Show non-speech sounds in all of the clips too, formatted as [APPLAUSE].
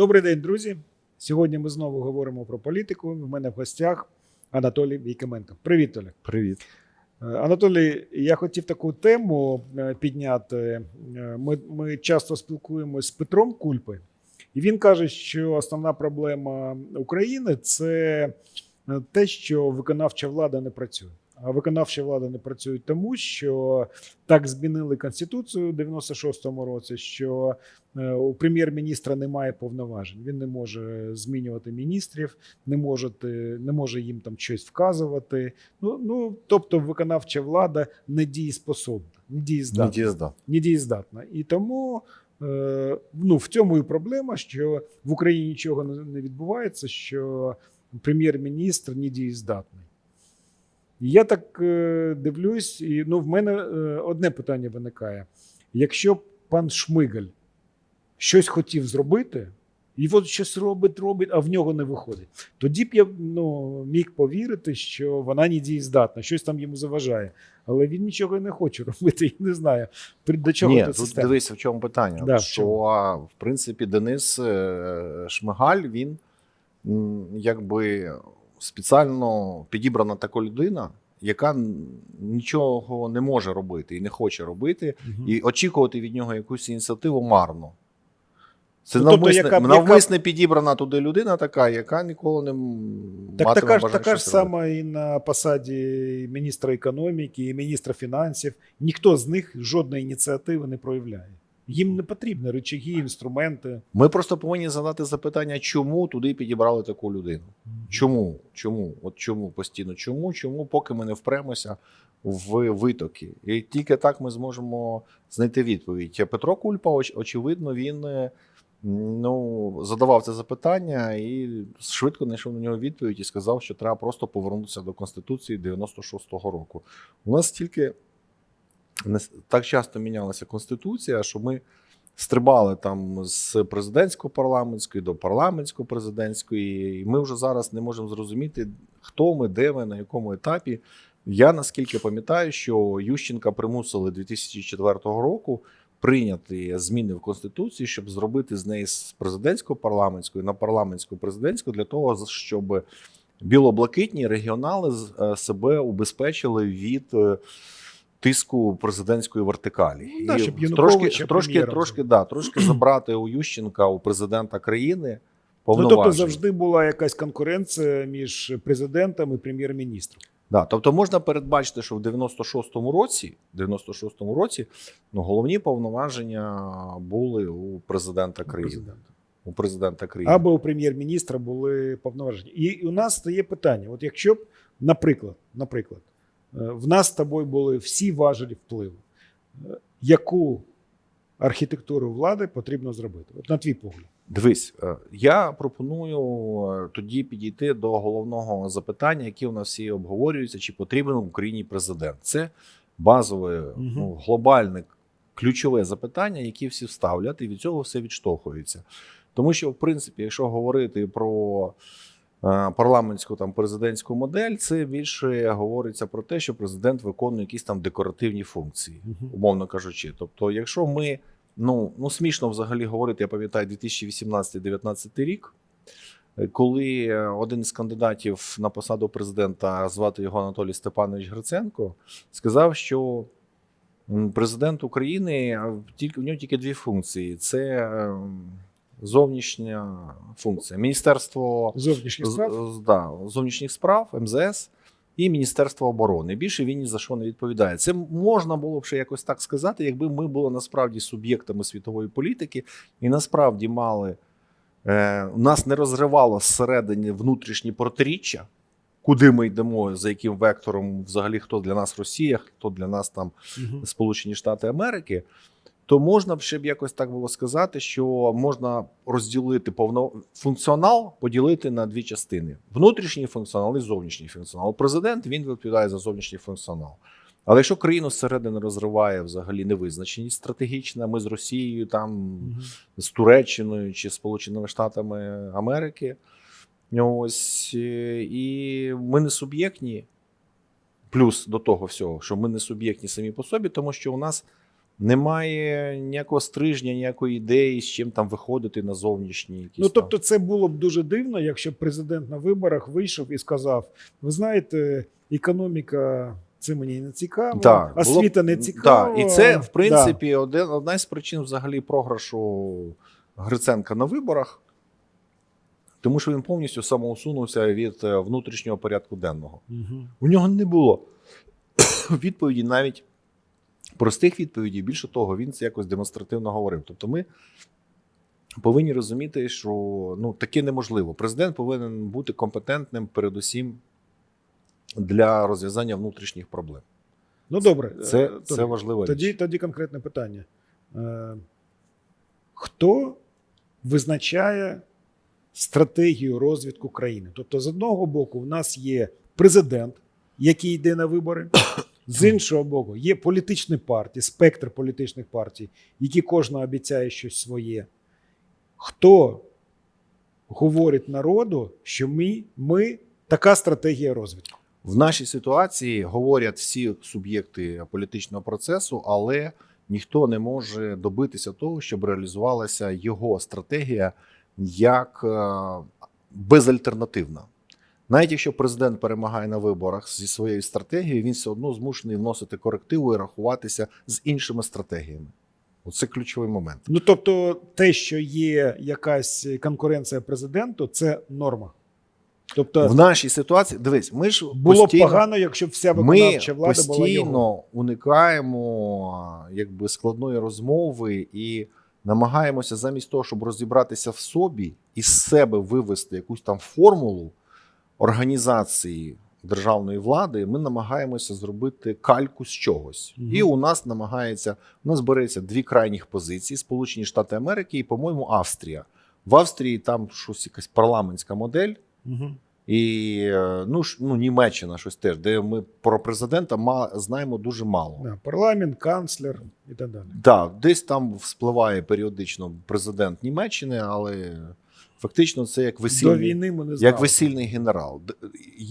Добрий день, друзі. Сьогодні ми знову говоримо про політику. В мене в гостях Анатолій Війкименко. Привіт, Толя. Привіт. Е, Анатолій, я хотів таку тему е, підняти. Е, Ми, ми часто спілкуємося з Петром Кульпи, і він каже, що основна проблема України це те, що виконавча влада не працює. Виконавча влада не працює тому, що так змінили конституцію в 96-му році, що е, у прем'єр-міністра немає повноважень. Він не може змінювати міністрів, не може, не може їм там щось вказувати. Ну, ну тобто, виконавча влада недієспособна, недієздатна. Недієздатна. недієздатна. І тому е, ну, в цьому і проблема, що в Україні нічого не не відбувається, що прем'єр-міністр недієздатний. І я так е, дивлюсь, і ну, в мене е, одне питання виникає: якщо пан Шмигаль щось хотів зробити, і от щось робить, робить, а в нього не виходить, тоді б я ну, міг повірити, що вона недієздатна, щось там йому заважає. Але він нічого не хоче [LAUGHS] робити, і не знаю, до чого Ні, тут система. дивись, в чому питання. Да, в що, чому? в принципі, Денис е, Шмигаль, він якби спеціально підібрана така людина, яка нічого не може робити і не хоче робити, Мгм. і очікувати від нього якусь ініціативу марно. Це Ну, тобто, навмисне, яка підібрана туди людина така, яка ніколи не Так матиме така бажання така ж сама і на посаді міністра економіки, і міністра фінансів. Ніхто з них жодної ініціативи не проявляє. Їм не потрібні рычаги, інструменти. Ми просто повинні задати запитання, чому туди підібрали таку людину. Чому? Чому? От чому постійно? Чому? Чому, поки ми не впремося в витоки? І тільки так ми зможемо знайти відповідь. Петро Кульпа, оч- очевидно, він е, ну, задавав це запитання і швидко знайшов на нього відповідь і сказав, що треба просто повернутися до Конституції 96-го року. У нас тільки так часто мінялася Конституція, що ми стрибали там з президентсько парламентської до парламентсько-президентської, і ми вже зараз не можемо зрозуміти, хто ми, де ми, на якому етапі. Я наскільки пам'ятаю, що Ющенка примусили 2004 року прийняти зміни в Конституції, щоб зробити з неї з президентсько-парламентської на парламентсько-президентську для того, щоб білоблакитні регіонали е, себе убезпечили від. Тиску президентської вертикалі, Ну, да, щоб і Януковича трошки, трошки, трошки, да, трошки [CLEARS THROAT] забрати у Ющенка, у президента країни Ну, тобто завжди була якась конкуренція між президентом і прем'єр-міністром. Да, тобто можна передбачити, що в 96-му році, 96-му році ну, головні повноваження були у президента країни. Президента. У президента країни. Або у прем'єр-міністра були повноваження. І у нас стає питання: от якщо б, наприклад, наприклад, в нас з тобою були всі важелі впливу, е, яку архітектуру влади потрібно зробити? От на твій погляд. Дивись, е, я пропоную е, тоді підійти до головного запитання, яке у нас всі обговорюються, чи потрібен в Україні президент. Це базове, ну, глобальне, ключове запитання, яке всі ставлять, і від цього все відштовхується. Тому що, в принципі, якщо говорити про е, парламентську там президентську модель, це більше говориться про те, що президент виконує якісь там декоративні функції умовно кажучи. Тобто, якщо ми ну, ну смішно взагалі говорити, я пам'ятаю 2018-2019 рік, е, коли е, один з кандидатів на посаду президента, звати його Анатолій Степанович Гриценко, сказав, що президент України тільки в нього тільки дві функції: це ем, зовнішня функція, міністерство Зовнішніх справ. з- да, зовнішніх справ, МЗС і Міністерство оборони. Більше він ні за що не відповідає. Це можна було б ще якось так сказати, якби ми були насправді суб'єктами світової політики і насправді мали е, нас не розривало зсередині внутрішні протиріччя. Куди ми йдемо, за яким вектором, взагалі, хто для нас Росія, хто для нас там Мгм. Сполучені Штати Америки, то можна б ще б якось так було сказати, що можна розділити повно функціонал, поділити на дві частини: внутрішній функціонал і зовнішній функціонал. Президент він відповідає за зовнішній функціонал. Але якщо країну зсередини розриває взагалі невизначеність стратегічна, ми з Росією, там Мгм. з Туреччиною чи Сполученими Штатами Америки, ось е, і ми не суб'єктні. Плюс до того всього, що ми не суб'єктні самі по собі, тому що у нас Немає ніякого стрижня, ніякої ідеї, з чим там виходити на зовнішні якісь. Ну там. тобто, це було б дуже дивно, якщо президент на виборах вийшов і сказав: ви знаєте, економіка це мені не цікаво, Так, було не цікава. Так, і це, в принципі, один, одна з причин взагалі програшу Гриценка на виборах, тому що він повністю самоусунувся від е, внутрішнього порядку денного. Да. Мгм. У нього не було [COUGHS] відповіді навіть простих відповідей. Більше того, він це якось демонстративно говорив. Тобто, ми повинні розуміти, що ну, таке неможливо. Президент повинен бути компетентним, передусім, для розв'язання внутрішніх проблем. Ну добре, Це, е, це Толік, важлива тоді, тоді конкретне питання. Е, хто визначає стратегію розвитку країни? Тобто, з одного боку, в нас є президент, який йде на вибори. З іншого боку, є політичні партії, спектр політичних партій, які кожна обіцяє щось своє. Хто говорить народу, що ми, ми така стратегія розвитку? В нашій ситуації говорять всі суб'єкти політичного процесу, але ніхто не може добитися того, щоб реалізувалася його стратегія як е, безальтернативна. Навіть якщо президент перемагає на виборах зі своєю стратегією, він все одно змушений вносити корективи і рахуватися з іншими стратегіями. Оце ключовий момент. Ну тобто, те, що є якась конкуренція президенту, це норма. Тобто, В нашій ситуації, дивись, ми ж було б постійно... погано, якщо б вся Ми виконавча влада була його. постійно уникаємо якби складної розмови і намагаємося замість того, щоб розібратися в собі і з себе вивести якусь там формулу організації державної влади. Ми намагаємося зробити кальку з чогось. Мгм. І у нас намагається у нас береться дві крайніх позиції: Сполучені Штати Америки і, по-моєму, Австрія. В Австрії там щось якась парламентська модель. Угу. І е, ну, ж- ну, Німеччина щось теж, де ми про президента ма- знаємо дуже мало. Да, парламент, канцлер і так далі. Так, десь там вспливає періодично президент Німеччини, але фактично це як До весільний, війни ми не знали. як весільний генерал.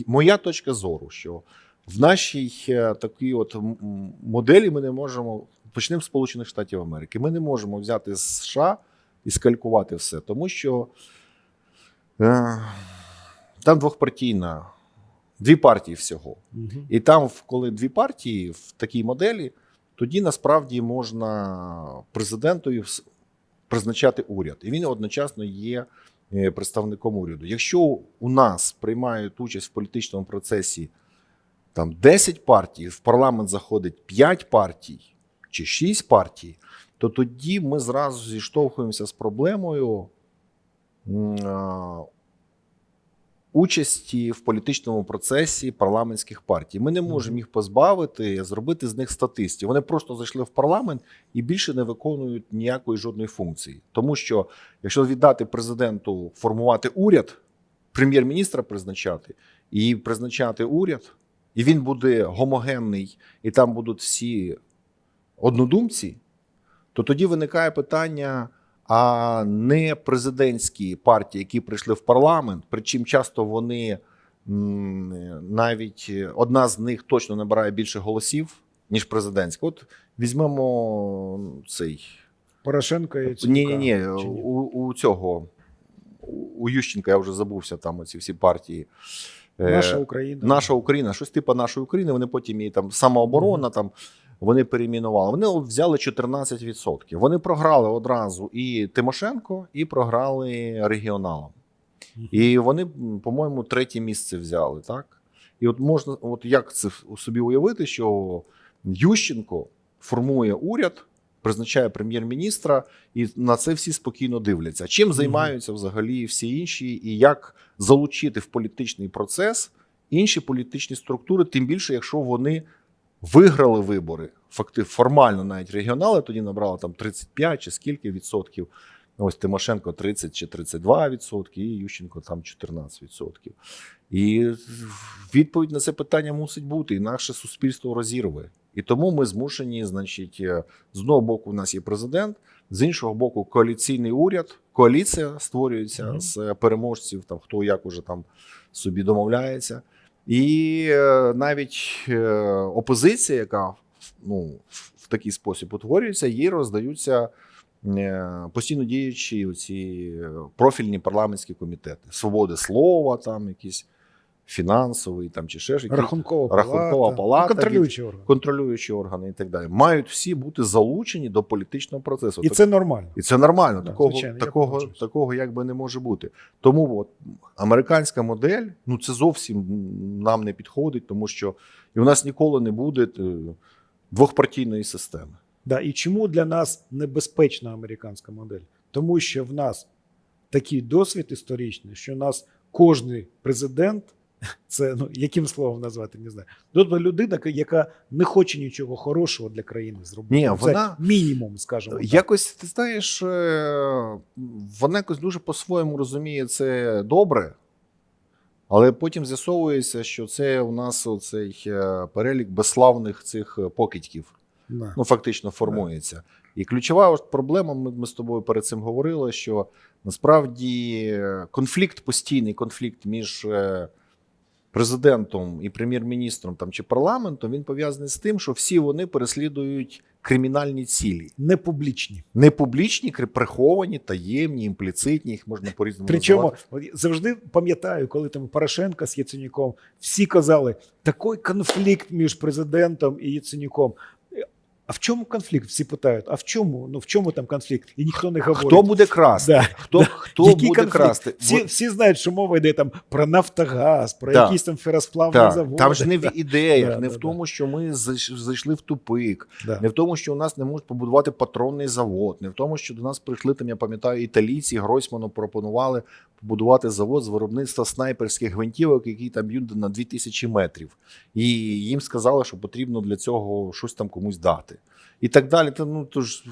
Моя точка зору, що в нашій е, такій от моделі ми не можемо. Почнемо з Сполучених Штатів Америки. Ми не можемо взяти з США і скалькувати все, тому що е, там двохпартійна, дві партії всього. Мгм. І там, коли дві партії в такій моделі, тоді насправді можна президентою призначати уряд. І він одночасно є представником уряду. Якщо у нас приймають участь в політичному процесі там 10 партій, в парламент заходить 5 партій чи 6 партій, то тоді ми зразу зіштовхуємося з проблемою. Участі в політичному процесі парламентських партій. Ми не можемо їх позбавити, зробити з них статистів. Вони просто зайшли в парламент і більше не виконують ніякої жодної функції. Тому що якщо віддати президенту формувати уряд, прем'єр-міністра призначати і призначати уряд, і він буде гомогенний, і там будуть всі однодумці, то тоді виникає питання. А не президентські партії, які прийшли в парламент, причому часто вони навіть одна з них точно набирає більше голосів, ніж президентська. От візьмемо цей Порошенко і ні, ні, ні, у, у цього у- Ющенка я вже забувся там оці всі партії. Е, Наша Україна. Наша Україна, щось типу нашої України. Вони потім її там самооборона, там вони перейменували. Вони взяли 14%. Вони програли одразу і Тимошенко, і програли регіоналам. І вони, по-моєму, третє місце взяли. Так? І от можна, от як це собі уявити, що Ющенко формує уряд, призначає прем'єр-міністра, і на це всі спокійно дивляться. Чим займаються взагалі всі інші, і як залучити в політичний процес інші політичні структури, тим більше, якщо вони виграли вибори, факти формально навіть регіонали тоді набрали там 35 чи скільки відсотків. Ось Тимошенко 30 чи 32 відсотки, і Ющенко там 14 відсотків. І відповідь на це питання мусить бути, інакше суспільство розірве. І тому ми змушені, значить, е, з одного боку, у нас є президент, з іншого боку, коаліційний уряд, коаліція створюється Мгм. з переможців, там хто як уже там собі домовляється. І е, навіть е, опозиція, яка ну, в такий спосіб утворюється, їй роздаються е, постійно діючі ці профільні парламентські комітети. Свободи слова, там якісь фінансовий там чи ще ж якісь Рахункова Рахункова палата, ну, контролюючий орган. контролюючі органи і так далі. Мають всі бути залучені до політичного процесу. І Так- це нормально. і це нормально. Да, такого, звичайно, такого, такого якби не може бути. Тому от, американська модель, ну це зовсім нам не підходить, тому що і у нас ніколи не буде е, двохпартійної системи. Да, і чому для нас небезпечна американська модель? Тому що в нас такий досвід історичний, що у нас кожний президент, [LAUGHS] це ну яким словом назвати, не знаю. Тобто людина, яка не хоче нічого хорошого для країни зробити. Ні, це мінімум, скажімо. так. Якось ти знаєш, е, вона якось дуже по-своєму розуміє це добре, але потім з'ясовується, що це у нас оцей е, перелік безславних цих е, покидьків. Да. ну, фактично формується. І ключова проблема, ми, ми з тобою перед цим говорили, що насправді конфлікт, постійний конфлікт між президентом і прем'єр-міністром там, чи парламентом, він пов'язаний з тим, що всі вони переслідують кримінальні цілі. Не публічні. Не публічні, приховані, таємні, імпліцитні, їх можна по-різному Причому називати. завжди пам'ятаю, коли там Порошенко з Яценюком, всі казали, такий конфлікт між президентом і Яценюком. А в чому конфлікт? Всі питають, а в чому? Ну в чому там конфлікт? І ніхто не говорить. Хто буде красти? Да. Хто, хто Який буде конфлікт? красти? Всі, всі знають, що мова йде там про Нафтогаз, про Так. якісь там феросплавні Так, заводи. там ж не в ідеях, Да, не да, в да. тому, що ми зайшли в тупик, Да. не в тому, що у нас не можуть побудувати патронний завод, не в тому, що до нас прийшли там, я пам'ятаю, італійці Гройсману пропонували побудувати завод з виробництва снайперських гвинтівок, які там б'ють на 2000 метрів. І їм сказали, що потрібно для цього щось там комусь дати. І так далі. Та, ну, то ж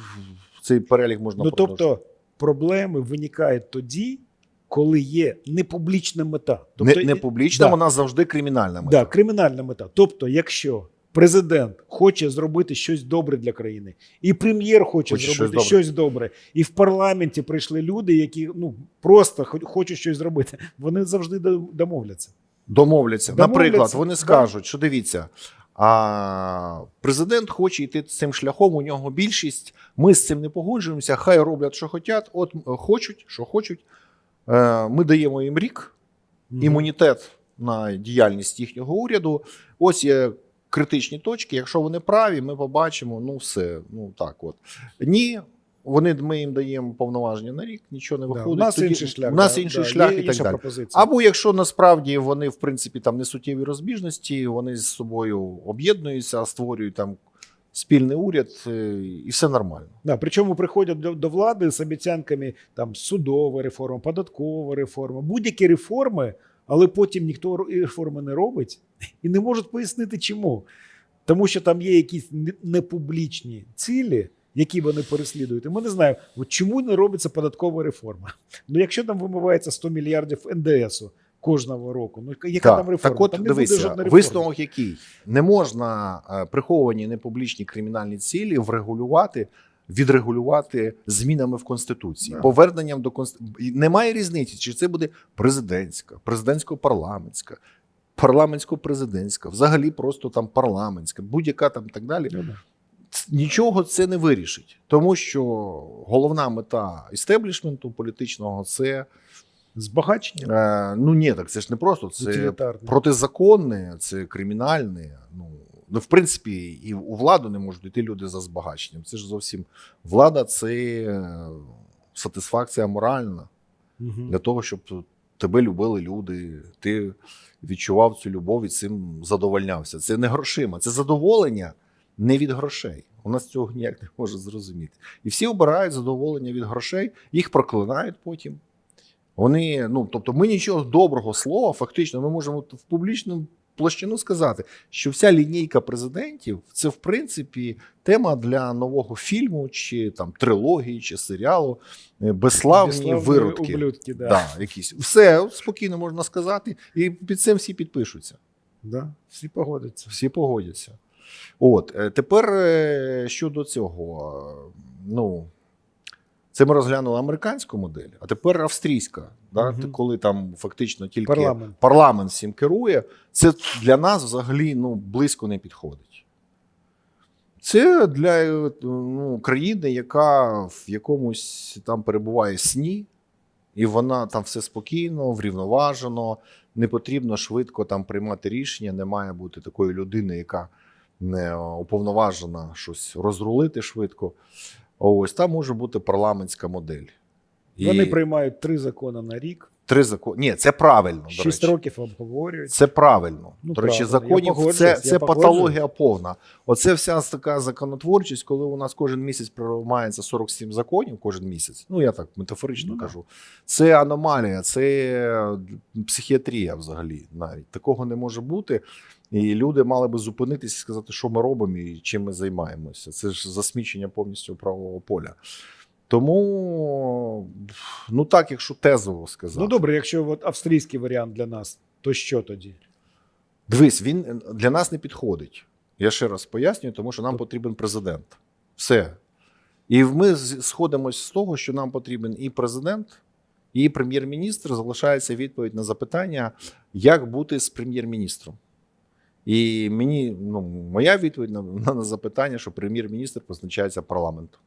цей перелік можна Ну тобто проблеми виникають тоді, коли є непублічна мета. не, Тобто, не публічна, да. вона завжди кримінальна мета. Да, кримінальна мета. Тобто, якщо президент хоче зробити щось добре для країни, і прем'єр хоче, Хоче зробити щось щось добре. добре. і в парламенті прийшли люди, які ну просто хочуть щось зробити, вони завжди домовляться. Домовляться. Домовляться, Наприклад, вони скажуть, що дивіться, а президент хоче йти цим шляхом, у нього більшість. Ми з цим не погоджуємося, хай роблять, що хочуть. От хочуть, що хочуть. Е, Ми даємо їм рік, імунітет на діяльність їхнього уряду. Ось є критичні точки. Якщо вони праві, ми побачимо. Ну, все. Ну так, от ні. Вони ми їм даємо повноваження на рік, нічого не Да, виходить. у нас Тоді- інший шлях. У нас да, інший да, шлях є і так далі. пропозиція. Або якщо насправді вони, в принципі, там не суттєві розбіжності, вони з собою об'єднуються, створюють там спільний уряд, е, і все нормально. Да, причому приходять до, до влади з обіцянками там судова реформа, податкова реформа, будь-які реформи, але потім ніхто реформи не робить [LAUGHS] і не можуть пояснити, чому. Тому що там є якісь непублічні цілі, які вони переслідують. І ми не знаємо, от чому не робиться податкова реформа. Ну, якщо там вимивається 100 мільярдів НДСу кожного року, ну яка там реформа? так от там не буде дивися, жодної реформи. висновок який? Не можна е, приховані непублічні кримінальні цілі врегулювати, відрегулювати змінами в Конституції, Да. поверненням до Конституції. Немає різниці, чи це буде президентська, президентсько-парламентська, парламентсько-президентська, взагалі просто там парламентська, будь-яка там так далі. Ну, да. Ц- нічого це не вирішить, тому що головна мета істеблішменту політичного це Збагачення е, ну ні, так це ж не просто це протизаконне, це кримінальне. Ну ну в принципі, і у владу не можуть йти люди за збагаченням. Це ж зовсім влада це е, сатисфакція моральна Мгм. для того, щоб тебе любили люди, ти відчував цю любов і цим задовольнявся. Це не грошима, це задоволення не від грошей. У нас цього ніяк не може зрозуміти. І всі обирають задоволення від грошей, їх проклинають потім. Вони, ну тобто, ми нічого доброго слова, фактично, ми можемо в публічну площину сказати, що вся лінійка президентів це в принципі тема для нового фільму, чи там трилогії, чи серіалу е, безславні Безславні виродки. ублюдки, да. Да, якісь. Все спокійно можна сказати, і під цим всі підпишуться. Да, всі погодяться. Всі погодяться. От е, тепер е, щодо цього, ну це ми розглянули американську модель, а тепер австрійська. Да? Ти Коли там фактично тільки Парламент. парламент всім керує, це для нас взагалі ну, близько не підходить. Це для е, ну, країни, яка в якомусь там перебуває сні, і вона там все спокійно, врівноважено, не потрібно швидко там приймати рішення. Не має бути такої людини, яка не уповноважена щось розрулити швидко. Ось там може бути парламентська модель. Вони приймають три закони на рік, три закони. Ні, це правильно. до шість речі. років обговорюють. Це правильно. Ну, До речі, правильно. Законів це, це патологія повна. Оце вся така законотворчість, коли у нас кожен місяць приймається 47 законів, кожен місяць. Ну я так метафорично да. кажу. Це аномалія, це психіатрія взагалі. Навіть такого не може бути. І люди мали би зупинитися і сказати, що ми робимо і чим ми займаємося. Це ж засмічення повністю правового поля. Тому, ну так, якщо тезово сказати. Ну добре, якщо от австрійський варіант для нас, то що тоді? Дивись, він для нас не підходить. Я ще раз пояснюю, тому що нам потрібен президент. Все. І ми сходимось з того, що нам потрібен і президент, і прем'єр-міністр. Залишається відповідь на запитання, як бути з прем'єр-міністром. І мені, ну, моя відповідь на, на запитання, що прем'єр-міністр позначається парламентом.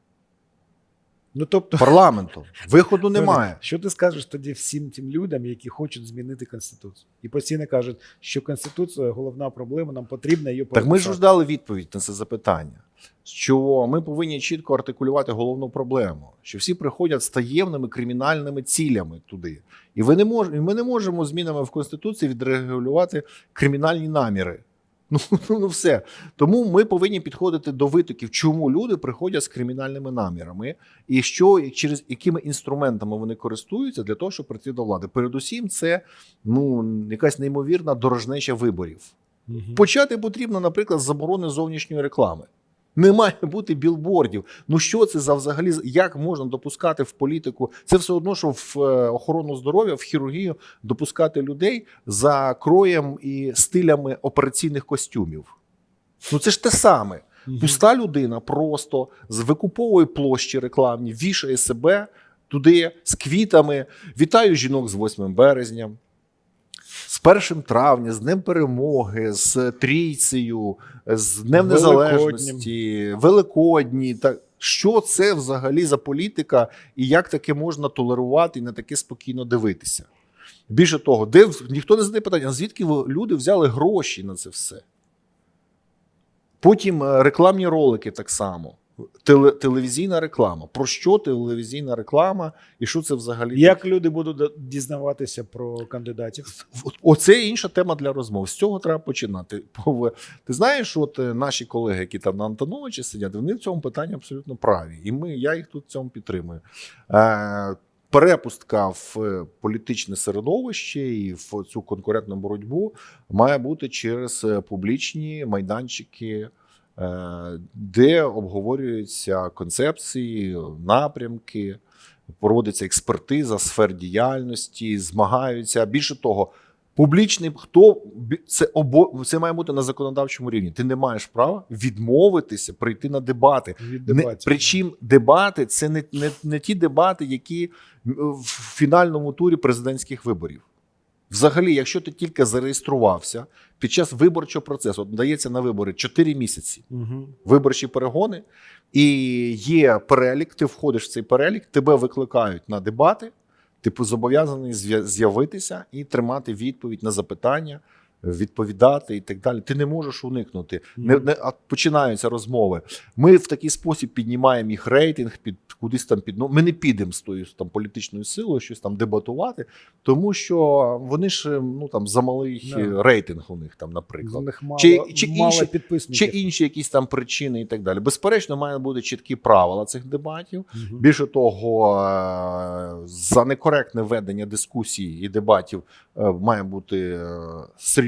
Ну тобто, Парламенту. [LAUGHS] Виходу немає. Що ти скажеш тоді всім тим людям, які хочуть змінити конституцію, і постійно кажуть, що конституція головна проблема, нам потрібно її Так ми ж переписати. дали відповідь на це запитання. Що ми повинні чітко артикулювати головну проблему, що всі приходять з таємними кримінальними цілями туди, і ви не мож, і ми не можемо змінами в конституції відрегулювати кримінальні наміри. [LAUGHS] Ну, ну все. Тому ми повинні підходити до витоків, чому люди приходять з кримінальними намірами, і що і через якими інструментами вони користуються для того, щоб прийти до влади. Передусім, це ну якась неймовірна дорожнеча виборів. Угу. Почати потрібно, наприклад, з заборони зовнішньої реклами. Не має бути білбордів. Ну що це за взагалі? Як можна допускати в політику? Це все одно, що в е, охорону здоров'я, в хірургію допускати людей за кроєм і стилями операційних костюмів. Ну це ж те саме. Пуста людина просто з викупової площі рекламні вішає себе туди з квітами. Вітаю жінок з 8 березня, з 1 травня, з Днем Перемоги, з Трійцею, з Днем. Незалежності, Великодні. Та що це взагалі за політика, і як таке можна толерувати і на таке спокійно дивитися? Більше того, де ніхто не задає питання, звідки люди взяли гроші на це все? Потім е, рекламні ролики так само. Теле, телевізійна реклама. Про що телевізійна реклама і що це взагалі? Як люди будуть дізнаватися про кандидатів? Оце інша тема для розмов. З цього треба починати. Ти знаєш, от е, наші колеги, які там на Антоновичі сидять, вони в цьому питанні абсолютно праві. І ми, я їх тут в цьому підтримую. Е, перепустка в е, політичне середовище і в цю конкурентну боротьбу має бути через публічні майданчики. Е, Де обговорюються концепції, напрямки, проводиться експертиза сфер діяльності, змагаються. Більше того, публічний хто це обо це має бути на законодавчому рівні. Ти не маєш права відмовитися прийти на дебати. Не, причому дебати це не, не, не ті дебати, які в фінальному турі президентських виборів. Взагалі, якщо ти тільки зареєструвався під час виборчого процесу, от дається на вибори 4 місяці угу. виборчі перегони, і є перелік, ти входиш в цей перелік, тебе викликають на дебати, ти зобов'язаний з'я- з'явитися і тримати відповідь на запитання, відповідати і так далі. Ти не можеш уникнути. Не, не, а починаються розмови. Ми в такий спосіб піднімаємо їх рейтинг, під кудись там під. Ну, ми не підемо з тою там політичною силою, щось там дебатувати, тому що вони ж ну там замалий Да. рейтинг у них там, наприклад них мало, Чи- чи мало інші- чи інші якісь там причини і так далі. Безперечно, має бути чіткі правила цих дебатів. Мгм. Більше того, е, за некоректне ведення дискусій і дебатів е, має бути е,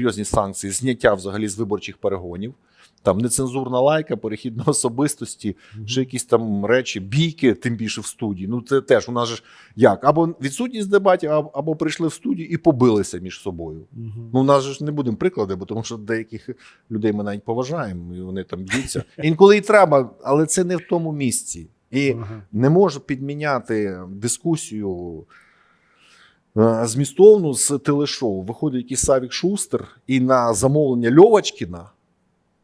серйозні санкції, зняття взагалі з виборчих перегонів. Там нецензурна лайка, перехід на особистості, Мгм. ще якісь там речі, бійки, тим більше в студії. Ну це теж у нас же ж як або відсутність дебатів, або, або прийшли в студію і побилися між собою. Мгм. Ну, у нас же ж не будемо приклади, бо тому що деяких людей ми навіть поважаємо, і вони там б'ються. [LAUGHS] Інколи і треба, але це не в тому місці. І Ага. не можу підміняти дискусію змістовну з телешоу. Виходить якийсь Савік Шустер, і на замовлення Льовачкіна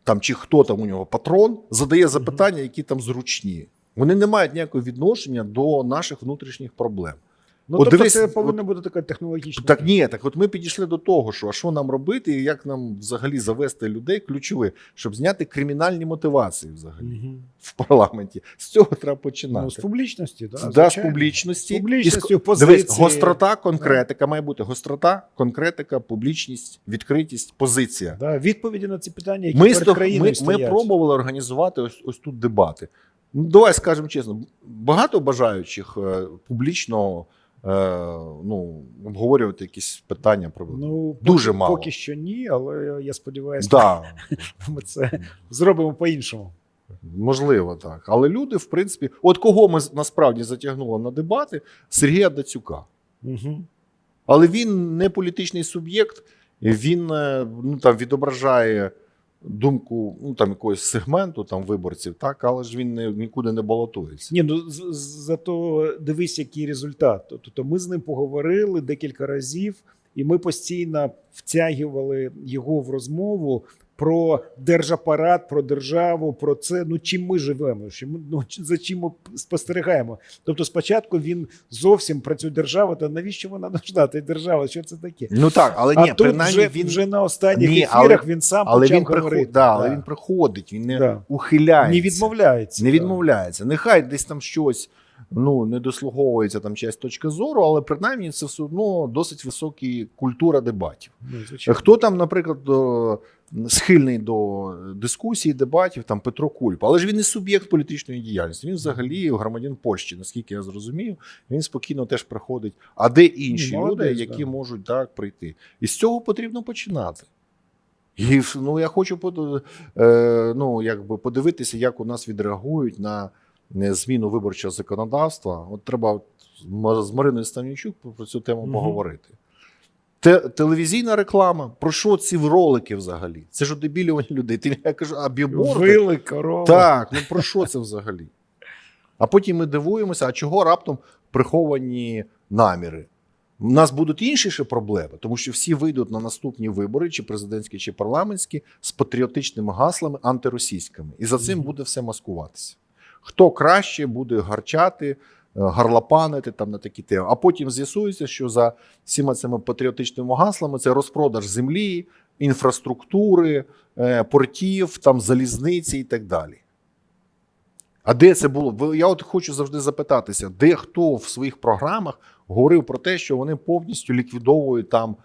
там чи хто там у нього патрон, задає запитання, які там зручні. Вони не мають ніякого відношення до наших внутрішніх проблем. Ну, От тобто дивись, це от- повинна бути така технологічна. Так ні, так от ми підійшли до того, що а що нам робити, і як нам взагалі завести людей ключове, щоб зняти кримінальні мотивації взагалі Мгм. в парламенті. З цього треба починати. Ну, з публічності, да, да, з публічності. З публічністю, І позиції. Дивись, гострота, конкретика має бути гострота, конкретика, публічність, відкритість, позиція. Да, відповіді на ці питання, які Ми, перед сто- країною ми, ми пробували організувати ось, ось тут дебати. Ну, давай скажемо чесно, багато бажаючих е, публічно е, ну, обговорювати якісь питання про Ну, Дуже поки, мало. Поки що ні, але я сподіваюся, да, [LAUGHS] ми це зробимо по-іншому. можливо, так. Але люди, в принципі, от кого ми насправді затягнули на дебати, Сергія Дацюка. Угу. Але він не політичний суб'єкт, він е, ну, там, відображає думку ну, там, якогось сегменту там, виборців, так, але ж він не, нікуди не балотується. Ні, ну зато дивись, який результат. Тобто ми з ним поговорили декілька разів, і ми постійно втягували його в розмову про держапарат, про державу, про це. Ну чим ми живемо? Що ми, ну, за чим ми спостерігаємо? Тобто, спочатку він зовсім про цю державу, та навіщо вона нужна? Та держава, що це таке? Ну так, але а ні, тут принаймні вже, він, вже на останніх Ні, ефірах але- він сам але почав він, приход, говорити. да, але він приходить, він не Да. ухиляється. не відмовляється. Не да. відмовляється. Нехай десь там щось ну, не дослуговується там чиясь точка зору, але принаймні це все одно досить висока культура дебатів. Ну, звичайно. Хто там, наприклад, схильний до дискусії, дебатів, там Петро Кульпа, але ж він не суб'єкт політичної діяльності. Він взагалі громадян Польщі, наскільки я зрозумів, він спокійно теж приходить. А де інші молодець, люди, які да. можуть так прийти? І з цього потрібно починати. І ну, я хочу е, ну, якби подивитися, як у нас відреагують на зміну виборчого законодавства. От треба от з Мариною Станічук про цю тему Мгм. поговорити. Те, телевізійна реклама. Про що ці ролики взагалі? Це ж одебілювання людей. Ти я кажу, а білборди? Вили корова. Так, ну про що це взагалі? А потім ми дивуємося, а чого раптом приховані наміри? У нас будуть інші ще проблеми, тому що всі вийдуть на наступні вибори, чи президентські, чи парламентські, з патріотичними гаслами антиросійськими. І за цим буде все маскуватися. Хто краще буде гарчати, е, гарлапанити там на такі теми. А потім з'ясується, що за всіма цими патріотичними гаслами це розпродаж землі, інфраструктури, е, портів, там залізниці і так далі. А де це було? Я от хочу завжди запитатися, де хто в своїх програмах говорив про те, що вони повністю ліквідовують там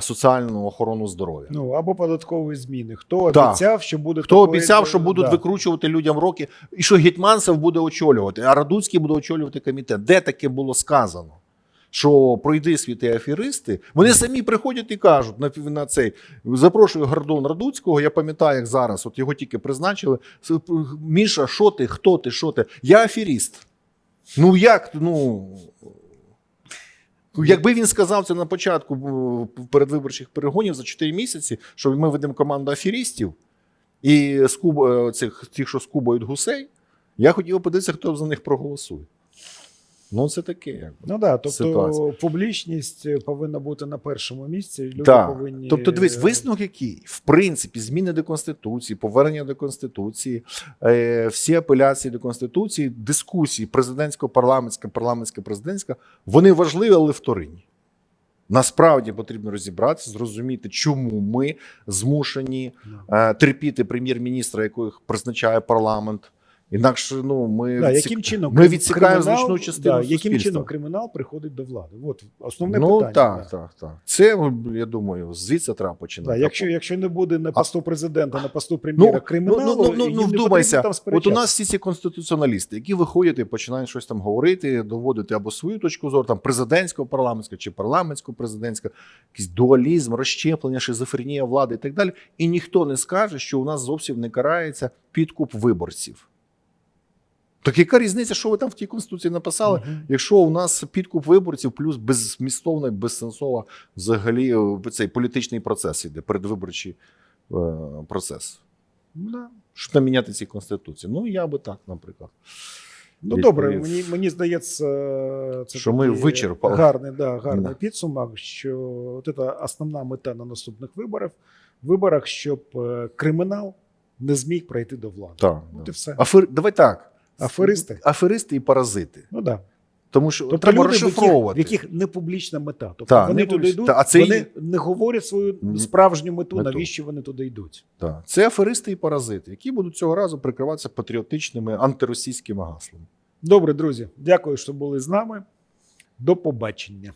соціальну охорону здоров'я. Ну або податкові зміни. Хто Так. обіцяв, що буде Хто такої- обіцяв, що будуть да. викручувати людям роки, і що Гетьманцев буде очолювати, а Радуцький буде очолювати комітет. Де таке було сказано? Що пройди світи аферисти, вони самі приходять і кажуть на, на цей запрошую Гордон Радуцького. Я пам'ятаю, як зараз, от його тільки призначили. Міша, що ти? Хто ти? Що ти? Я аферіст. Ну як? Ну якби він сказав це на початку е, передвиборчих перегонів за 4 місяці, що ми ведемо команду аферістів і скуб, е, цих, тих, що скубають гусей, я хотів подивитися, хто за них проголосує. Ну, це таке. Якби. Ну да, тобто Ситуація. публічність повинна бути на першому місці. Люди Так. повинні Тобто, дивись, е, висновок який? В принципі, зміни до Конституції, повернення до Конституції, е, всі апеляції до Конституції, дискусії президентсько-парламентська, парламентська-президентська, вони важливі, але вторинні. Насправді потрібно розібратися, зрозуміти, чому ми змушені е, терпіти прем'єр-міністра, якого призначає парламент. Інакше ну, ми, Да, відсік- яким чином ми відсікаємо кримінал- значну частину да, яким чином кримінал приходить до влади? От основне ну, питання. так, да. так, так. Це, я думаю, звідси треба починати. Да, якщо, якщо не буде на посту президента, на посту прем'єра криміналу, ну, ну, ну, ну, вдумайся, там от у нас всі ці конституціоналісти, які виходять і починають щось там говорити, доводити або свою точку зору, там президентського парламентська чи парламентського президентська, якийсь дуалізм, розщеплення, шизофренія влади і так далі. І ніхто не скаже, що у нас зовсім не карається підкуп виборців. Так яка різниця, що ви там в тій конституції написали? Мгм. Якщо у нас підкуп виборців, плюс беззмістовна, безсенсова взагалі е, цей політичний процес іде, передвиборчий е, процес. Да. Що там міняти ці конституції? Ну, я би так, наприклад. Ну добре, мені, мені здається, це Що ми вичерпали. гарний, да, гарний Да. підсумок, що от це основна мета на наступних виборах, виборах, щоб е, кримінал не зміг прийти до влади. Так, От да. і все. Афер... Давай так. Аферисти. Аферисти і паразити. Ну да. Тому що Тобто треба люди, в яких, в яких не публічна мета. Тобто Так, вони туди йдуть, Та, а це вони і- не говорять свою справжню мету, Мету. навіщо вони туди йдуть. Так. Це аферисти і паразити, які будуть цього разу прикриватися патріотичними антиросійськими гаслами. Добре, друзі, дякую, що були з нами. До побачення.